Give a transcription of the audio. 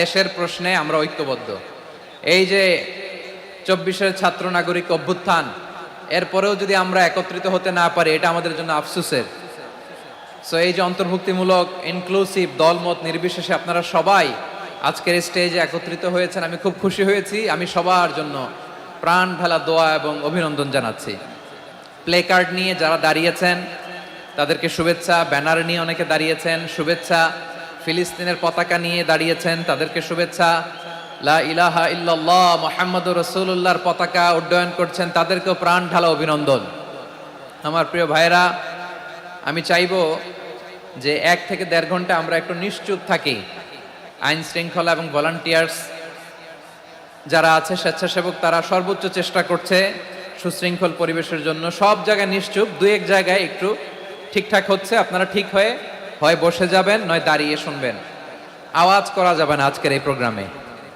দেশের প্রশ্নে আমরা ঐক্যবদ্ধ। এই যে চব্বিশের ছাত্র নাগরিক অভ্যুত্থান, এরপরেও যদি আমরা একত্রিত হতে না পারি, এটা আমাদের জন্য আফসোসের। সো এই যে অন্তর্ভুক্তিমূলক ইনক্লুসিভ দলমত নির্বিশেষে আপনারা সবাই আজকের স্টেজে একত্রিত হয়েছেন, আমি খুব খুশি হয়েছি। আমি সবার জন্য প্রাণ ঢালা দোয়া এবং অভিনন্দন জানাচ্ছি। প্লে কার্ড নিয়ে যারা দাঁড়িয়েছেন, তাদেরকে শুভেচ্ছা। ব্যানার নিয়ে অনেকে দাঁড়িয়েছেন, শুভেচ্ছা। ফিলিস্তিনের পতাকা নিয়ে দাঁড়িয়েছেন, তাদেরকে শুভেচ্ছা। লা ইলাহা ইল্লাল্লাহ মোহাম্মদ রসুল্লাহর পতাকা উড্ডয়ন করছেন, তাদেরকেও প্রাণ ঢালা অভিনন্দন। আমার প্রিয় ভাইরা আমি চাইব যে এক থেকে দেড় ঘণ্টা আমরা একটু নিশ্চুপ থাকি। আইন শৃঙ্খলা এবং ভলান্টিয়ার্স যারা আছে, স্বেচ্ছাসেবক, তারা সর্বোচ্চ চেষ্টা করছে সুশৃঙ্খল পরিবেশের জন্য। সব জায়গায় নিশ্চুপ দু এক জায়গায় একটু ঠিকঠাক হচ্ছে, আপনারা ঠিক হয়ে হয় বসে যাবেন নয় দাঁড়িয়ে শুনবেন। আওয়াজ করা যাবে না আজকের এই প্রোগ্রামে।